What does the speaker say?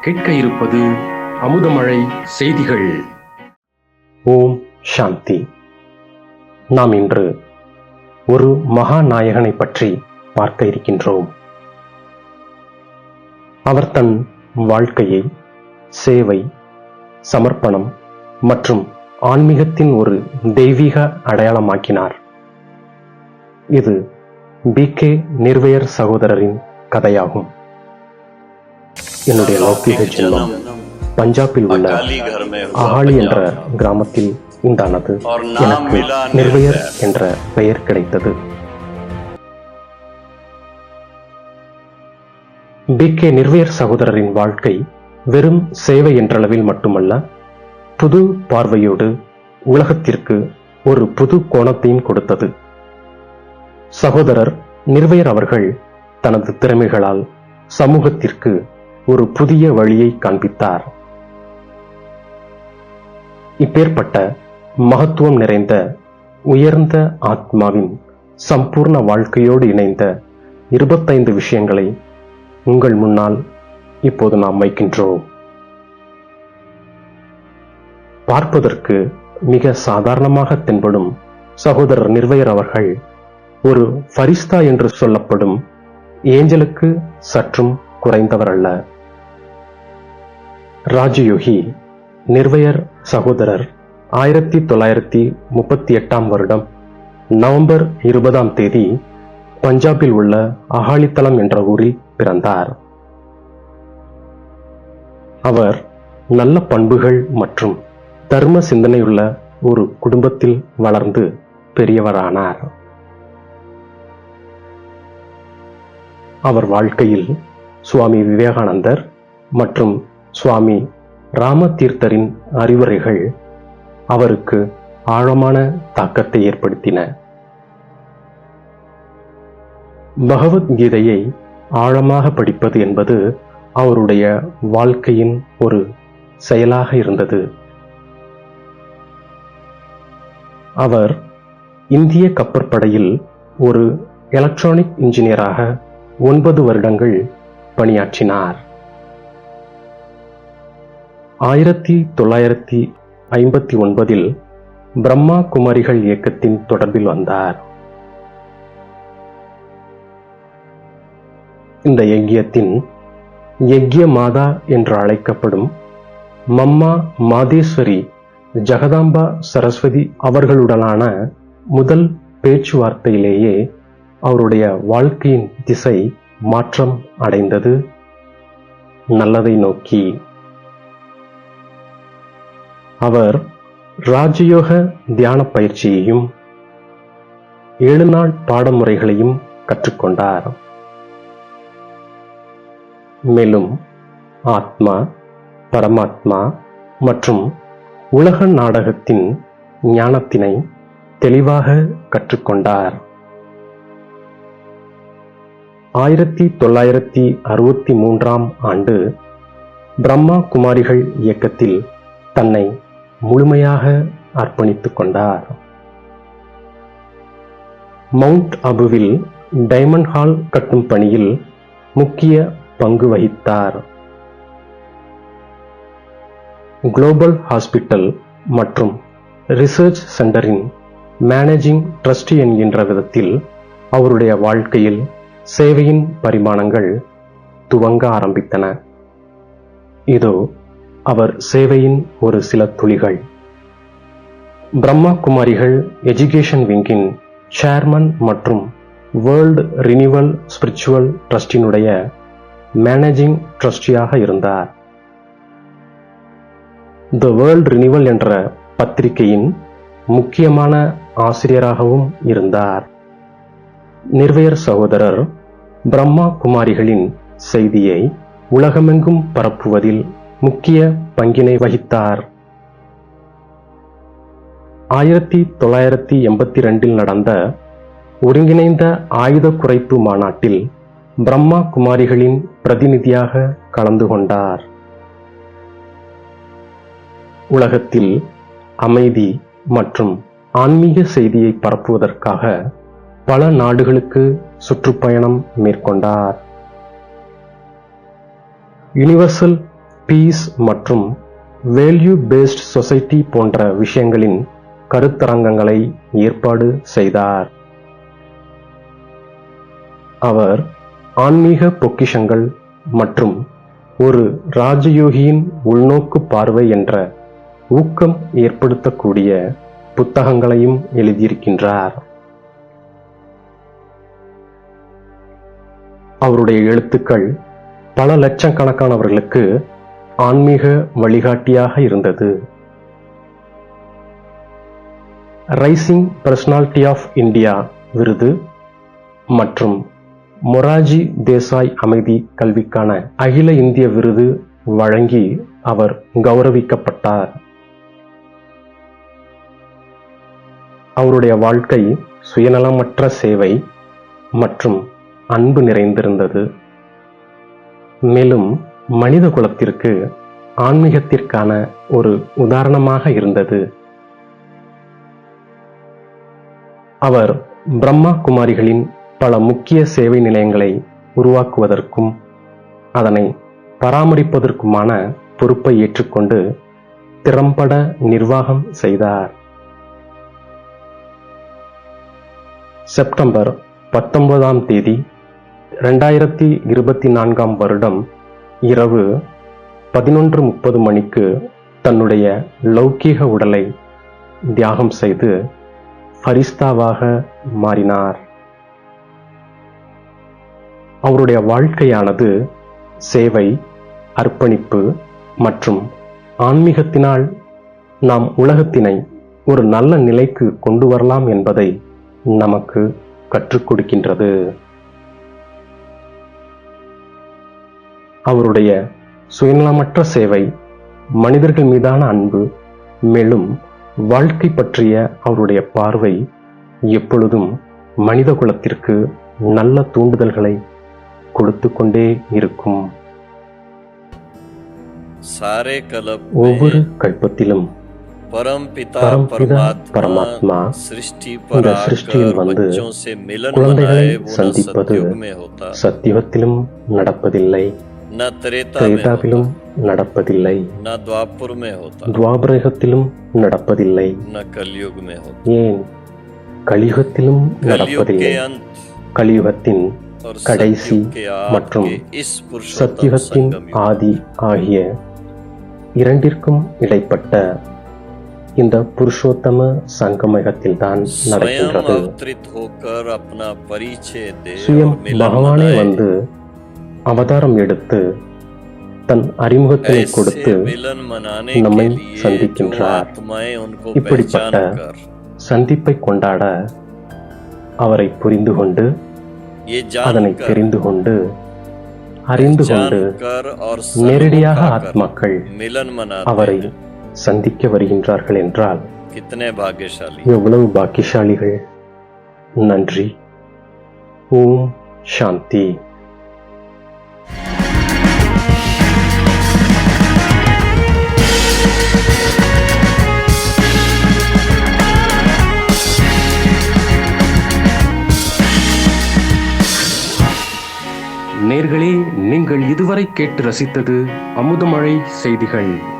கேட்க இருப்பது அமுதமழை செய்திகள். ஓம் சாந்தி. நாம் இன்று ஒரு மகாநாயகனை பற்றி பார்க்க இருக்கின்றோம். அவர் தன் வாழ்க்கையை சேவை சமர்ப்பணம் மற்றும் ஆன்மீகத்தின் ஒரு தெய்வீக அடையாளமாக்கினார். இது பி கே நிர்வயர் சகோதரரின் கதையாகும். என்னுடைய லௌகீக ஜென்மம் பஞ்சாபில் உள்ள அஹாலி என்ற கிராமத்தில் உண்டானது. எனக்கு நிர்பயர் என்ற பெயர் கிடைத்தது. டி கே நிர்வயர் சகோதரரின் வாழ்க்கை வெறும் சேவை என்றளவில் மட்டுமல்ல புது பார்வையோடு உலகத்திற்கு ஒரு புது கோணத்தையும் கொடுத்தது. சகோதரர் நிர்வயர் அவர்கள் தனது திறமைகளால் சமூகத்திற்கு ஒரு புதிய வழியை காண்பித்தார். இப்பேற்பட்ட மகத்துவம் நிறைந்த உயர்ந்த ஆத்மாவின் சம்பூர்ண வாழ்க்கையோடு இணைந்த இருபத்தைந்து விஷயங்களை உங்கள் முன்னால் இப்போது நாம் வைக்கின்றோம். பார்ப்பதற்கு மிக சாதாரணமாக தென்படும் சகோதரர் நிர்வயர் அவர்கள் ஒரு ஃபரிஸ்தா என்று சொல்லப்படும் ஏஞ்சலுக்கு சற்றும் குறைந்தவர் அல்ல ராஜயோகி நிர்வயர் சகோதரர் ஆயிரத்தி தொள்ளாயிரத்தி முப்பத்தி எட்டாம் வருடம் நவம்பர் இருபதாம் தேதி பஞ்சாபில் உள்ள அகாலித்தலம் என்ற ஊரில் பிறந்தார். அவர் நல்ல பண்புகள் மற்றும் தர்ம சிந்தனையுள்ள ஒரு குடும்பத்தில் வளர்ந்து பெரியவரானார். அவர் வாழ்க்கையில் சுவாமி விவேகானந்தர் மற்றும் சுவாமி ராமதீர்த்தரின் அறிவுரைகள் அவருக்கு ஆழமான தாக்கத்தை ஏற்படுத்தின. பகவத்கீதையை ஆழமாக படிப்பது என்பது அவருடைய வாழ்க்கையின் ஒரு செயலாக இருந்தது. அவர் இந்திய கப்பற்படையில் ஒரு எலக்ட்ரானிக் இன்ஜினியராக ஒன்பது வருடங்கள் பணியாற்றினார். ஆயிரத்தி தொள்ளாயிரத்தி ஐம்பத்தி ஒன்பதில் பிரம்மா குமாரிகள் இயக்கத்தின் தொடர்பில் வந்தார். இந்த யக்கியத்தின் யக்ய மாதா என்று அழைக்கப்படும் மம்மா மாதேஸ்வரி ஜெகதாம்பா சரஸ்வதி அவர்களுடனான முதல் பேச்சுவார்த்தையிலேயே அவருடைய வாழ்க்கையின் திசை மாற்றம் அடைந்தது. நல்லதை நோக்கி அவர் ராஜயோக தியான பயிற்சியையும் ஏழு நாள் பாடமுறைகளையும் கற்றுக்கொண்டார். மேலும் ஆத்மா பரமாத்மா மற்றும் உலக நாடகத்தின் ஞானத்தினை தெளிவாக கற்றுக்கொண்டார். ஆயிரத்தி தொள்ளாயிரத்தி அறுபத்தி மூன்றாம் ஆண்டு பிரம்மா குமாரிகள் இயக்கத்தில் தன்னை முழுமையாக அர்ப்பணித்துக் கொண்டார். மவுண்ட் அபுவில் டைமண்ட் ஹால் கட்டும் பணியில் முக்கிய பங்கு வகித்தார். குளோபல் ஹாஸ்பிட்டல் மற்றும் ரிசர்ச் சென்டரின் மேனேஜிங் ட்ரஸ்டி என்கின்ற விதத்தில் அவருடைய வாழ்க்கையில் சேவையின் பரிமாணங்கள் துவங்க ஆரம்பித்தன. இதோ அவர் சேவையின் ஒரு சில துளிகள். பிரம்மா குமாரிகள் எஜுகேஷன் விங்கின் சேர்மன் மற்றும் வேர்ல்டு ரினிவல் ஸ்பிரிச்சுவல் ட்ரஸ்டினுடைய மேனேஜிங் ட்ரஸ்டியாக இருந்தார். த வேர்ல்ட் ரினிவல் என்ற பத்திரிகையின் முக்கியமான ஆசிரியராகவும் இருந்தார். நிர்வயர் சகோதரர் பிரம்மா குமாரிகளின் செய்தியை உலகமெங்கும் பரப்புவதில் முக்கிய பங்கினை வகித்தார். ஆயிரத்தி தொள்ளாயிரத்தி எண்பத்தி ரெண்டில் நடந்த ஒருங்கிணைந்த ஆயுத குறைப்பு மாநாட்டில் பிரம்மா குமாரிகளின் பிரதிநிதியாக கலந்து கொண்டார். உலகத்தில் அமைதி மற்றும் ஆன்மீக செய்தியை பரப்புவதற்காக பல நாடுகளுக்கு சுற்றுப்பயணம் மேற்கொண்டார். யுனிவர்சல் பீஸ் மற்றும் வேல்யூ பேஸ்ட் சொசைட்டி போன்ற விஷயங்களின் கருத்தரங்கங்களை ஏற்பாடு செய்தார். அவர் ஆன்மீக பொக்கிஷங்கள் மற்றும் ஒரு ராஜயோகியின் உள்நோக்கு பார்வை என்ற ஊக்கம் ஏற்படுத்தக்கூடிய புத்தகங்களையும் எழுதியிருக்கின்றார். அவருடைய எழுத்துக்கள் பல லட்சக்கணக்கானவர்களுக்கு ஆன்மீக வழிகாட்டியாக இருந்தது. ரைசிங் பர்சனாலிட்டி ஆஃப் இந்தியா விருது மற்றும் மொராஜி தேசாய் அமைதி கல்விக்கான அகில இந்திய விருது வழங்கி அவர் கௌரவிக்கப்பட்டார். அவருடைய வாழ்க்கை சுயநலமற்ற சேவை மற்றும் அன்பு நிறைந்திருந்தது. மேலும் மனித குலத்திற்கு ஆன்மீகத்திற்கான ஒரு உதாரணமாக இருந்தது. அவர் பிரம்மா குமாரிகளின் பல முக்கிய சேவை நிலையங்களை உருவாக்குவதற்கும் அதனை பராமரிப்பதற்குமான பொறுப்பை ஏற்றுக்கொண்டு திறம்பட நிர்வாகம் செய்தார். செப்டம்பர் பத்தொன்பதாம் தேதி ரெண்டாயிரத்தி இருபத்தி நான்காம் வருடம் இரவு பதினொன்று முப்பது மணிக்கு தன்னுடைய லௌகீக உடலை தியாகம் செய்து ஃபரிஸ்தாவாக மாறினார். அவருடைய வாழ்க்கையானது சேவை அர்ப்பணிப்பு மற்றும் ஆன்மீகத்தினால் நாம் உலகத்தினை ஒரு நல்ல நிலைக்கு கொண்டு வரலாம் என்பதை நமக்கு கற்றுக் கொடுக்கின்றது. அவருடைய சுயநலமற்ற சேவை மனிதர்கள் மீதான அன்பு மேலும் வாழ்க்கை பற்றிய அவருடைய பார்வை எப்பொழுதும் மனித குலத்திற்கு நல்ல தூண்டுதல்களை கொடுத்து கொண்டே இருக்கும். ஒவ்வொரு கல்பத்திலும் பரம்பிதா பரமாத்மா இந்த சிருஷ்டியில் வந்து குழந்தைகளை சந்திப்பது சத்தியுகத்திலும் நடப்பதில்லை. திரேதாவிலும் நடப்பதில்லை துவாபரகத்திலும் நடப்பதில்லை ஏன் கலியுகத்திலும் நடப்பதில்லை கலியுகத்தின் கடைசி மற்றும் சத்தியுகத்தின் ஆதி ஆகிய இரண்டிற்கும் இடைப்பட்ட இந்த புருஷோத்தம சங்கமயகத்தில்தான் நடக்கின்றது சுயம் பகவானே வந்து அவதாரம் எடுத்து தன் அறிமுகத்தை கொடுத்து நம்மை சந்திக்கின்றார். இப்படிப்பட்ட சந்திப்பை கொண்டாட அவரை புரிந்து கொண்டு அதனை தெரிந்து கொண்டு அறிந்து கொண்டு நேரடியாக ஆத்மாக்கள் அவரை சந்திக்க வருகின்றார்கள் என்றால் எவ்வளவு பாக்கியசாலிகள். நன்றி. ஓம் சாந்தி. இதுவரை கேட்டு ரசித்தது அமுதமழை செய்திகள்.